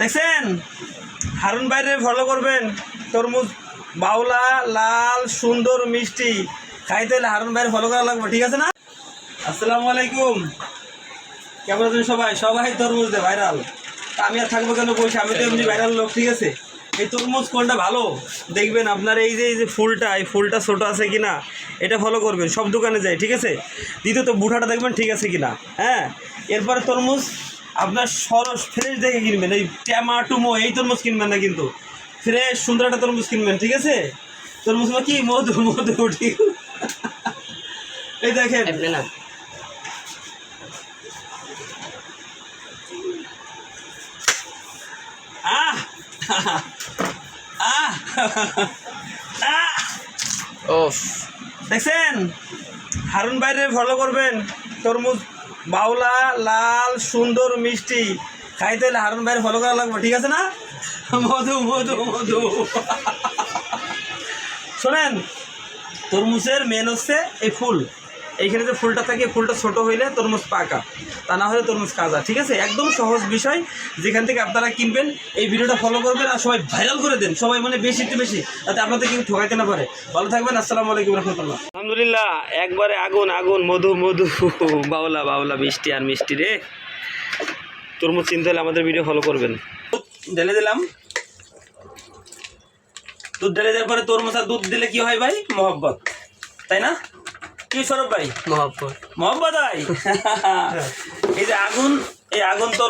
দেখছেন? হারুন বাইরে ফলো করবেন। তরমুজ বাউলা, লাল, সুন্দর, মিষ্টি। খাইতে হলে হারুন বাইরে ফলো করা লাগবে, ঠিক আছে না? আসসালামু আলাইকুম। কেমন আছেন সবাই? সবাই তরমুজ দে ভাইরাল আমি আর থাকব কেন বসে? আমি তো এমনি ভাইরাল লোক, ঠিক আছে? এই তরমুজ কোনটা ভালো? দেখবেন আপনার এই যে এই যে ফুলটা, এই ফুলটা ছোটো আছে কি না এটা ফলো করবেন। সব দোকানে যায় ঠিক আছে? দ্বিতীয়ত, বুঠাটা দেখবেন ঠিক আছে কি না হ্যাঁ? এরপরে তরমুজ আপনার সরস ফ্রেশ দেখে কিনবেন এই ট্যামাটুমো এই তরমুজ কিনবেন না কিন্তু। ফ্রেশ সুন্দর একটা তরমুজ কিনবেন ঠিক আছে? তরমুজ মানে কি? মধু মধু ঠিক। এই দেখেন। না। আহ! আহ! আহ! দেখছেন? হারুন বাইরে ফলো করবেন তরমুজ। বাউলা লাল, সুন্দর, মিষ্টি। খাইতে হলে হারুন ভাইয়ের ফলো করা লাগবে, ঠিক আছে না? মধু মধু মধু। শোনেন, তরমুজের মেন হচ্ছে এই ফুল। এইখানে যে ফুলটা থাকে ফুলটা ছোট হইলে তরমুজ পাকা। তা না হলে তরমুজ কাজা ঠিক আছে? একদম সহজ বিষয়। যেখান থেকে আপনারা কিনবেন এই ভিডিওটা ফলো করবেন আর সবাই ভাইরাল করে দেন। সবাই মানে বেশি একটু বেশি যাতে আপনাদের কেউ ঠকাইতে না পারে। ভালো থাকবেন আসসালামু আলাইকুম রহমতুল্লাহ। আলহামদুলিল্লাহ একবারে আগুন আগুন মধু মধু। বাউলা বাউলা মিষ্টি আর মিষ্টি রে। তরমুজ চিনতে হলে আমাদের ভিডিও ফলো করবেন। ঢেলে দিলাম। দুধ ঢেলে দেওয়ার পরে তরমুজ আর দুধ দিলে কি হয় ভাই? মহব্বত। তাই না? কি ভাই? মহাব্বত। মোহাম্মদ ভাই? এই যে আগুন এই আগুন তো